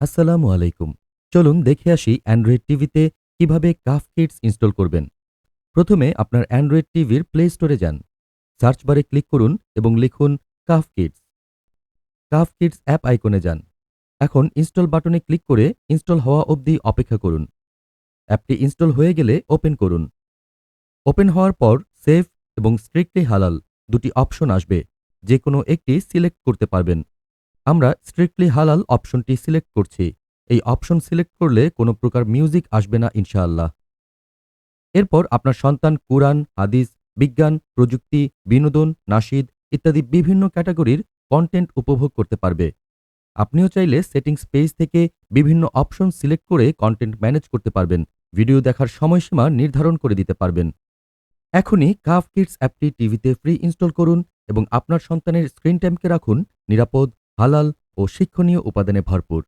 আসসালামু আলাইকুম। চলুন দেখে আসি অ্যান্ড্রয়েড টিভিতে কীভাবে কাফ কিডস ইনস্টল করবেন। প্রথমে আপনার অ্যান্ড্রয়েড টিভির প্লে স্টোরে যান। সার্চ বারে ক্লিক করুন এবং লিখুন কাফ কিডস কাফ কিডস অ্যাপ আইকনে যান। এখন ইনস্টল বাটনে ক্লিক করে ইনস্টল হওয়া অবধি অপেক্ষা করুন। অ্যাপটি ইনস্টল হয়ে গেলে ওপেন করুন। ওপেন হওয়ার পর সেফ এবং স্ট্রিক্টলি হালাল দুটি অপশন আসবে। যে কোনো একটি সিলেক্ট করতে পারবেন। আমরা স্ট্রিক্টলি হালাল অপশনটি সিলেক্ট করছি। এই অপশন সিলেক্ট করলে কোনো প্রকার মিউজিক আসবে না, ইনশাআল্লাহ। এরপর আপনার সন্তান কুরআন, হাদিস, বিজ্ঞান, প্রযুক্তি, বিনোদন নাশিদ ইত্যাদি বিভিন্ন ক্যাটাগরির কন্টেন্ট উপভোগ করতে পারবে। আপনিও চাইলে সেটিংস পেজ থেকে বিভিন্ন অপশন সিলেক্ট করে কন্টেন্ট ম্যানেজ করতে পারবেন। ভিডিও দেখার সময়সীমা নির্ধারণ করে দিতে পারবেন। এখনই কাফ কিডস অ্যাপটি টিভিতে ফ্রি ইনস্টল করুন এবং আপনার সন্তানের স্ক্রিন টাইমকে রাখুন নিরাপদ হালাল ও শিক্ষণীয় উপাদানে ভরপুর।